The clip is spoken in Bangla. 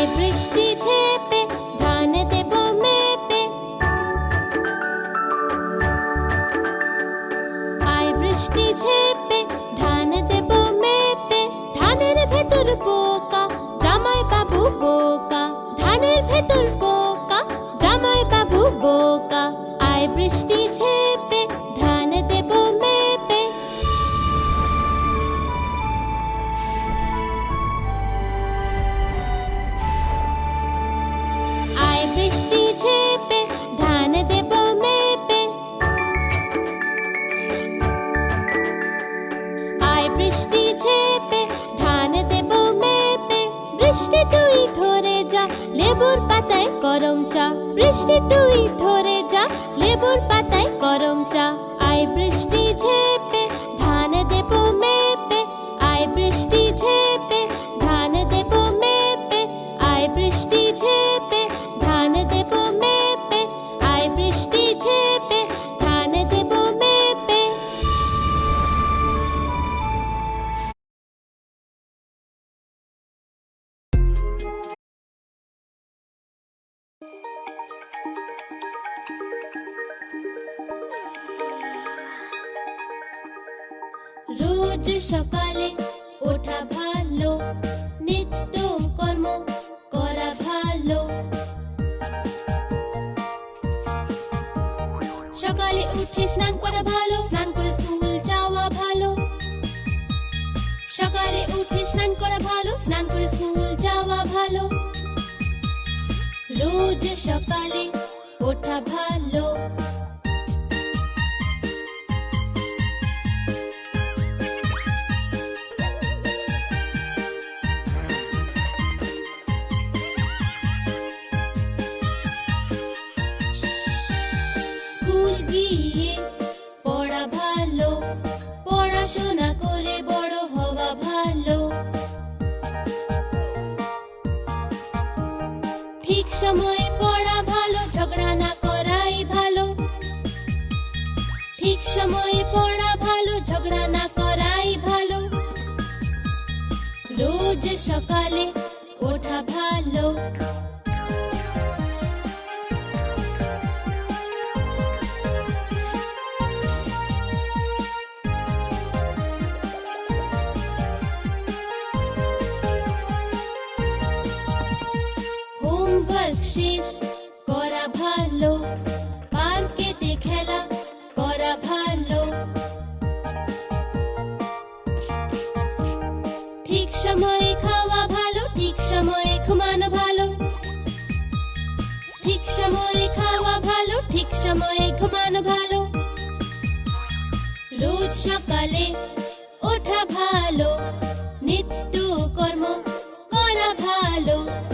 আয় বৃষ্টি ঝেপে ধান দেব মেপে। আয় ভেতর পোকা জামাই ধানের ভেতর পোকা বৃষ্টি ঝেপে, ধান দেব মেপে। বৃষ্টি তুই ধরে যা, লেবুর পাতায় গরম চা। বৃষ্টি তুই ধরে যা, লেবুর পাতায় রোজ সকালে ওঠা ভালো, নিত্য কর্ম করা ভালো। সকালে উঠে স্নান করা ভালো, স্নান করে স্কুল যাওয়া ভালো। সকালে উঠে স্নান করা ভালো, স্নান করে স্কুল যাওয়া ভালো। রোজ সকালে ওঠা ভালো। পড়া ভালো, পড়াশোনা করে বড় হওয়া ভালো। ঠিক সময়ে পড়া ভালো, ঝগড়া না করাই ভালো। ঠিক সময়ে পড়া ভালো, ঝগড়া না করাই ভালো। রোজ সকালে ওঠা ভালো। শেষ করা ভালো। পার্কেতে খেলা করা ভালো। ঠিক সময়ে খাওয়া ভালো, ঠিক সময়ে ঘুমানো ভালো। ঠিক সময়ে খাওয়া ভালো, ঠিক সময়ে ঘুমানো ভালো। রোজ সকালে ওঠা ভালো, নিত্য কর্ম করা ভালো।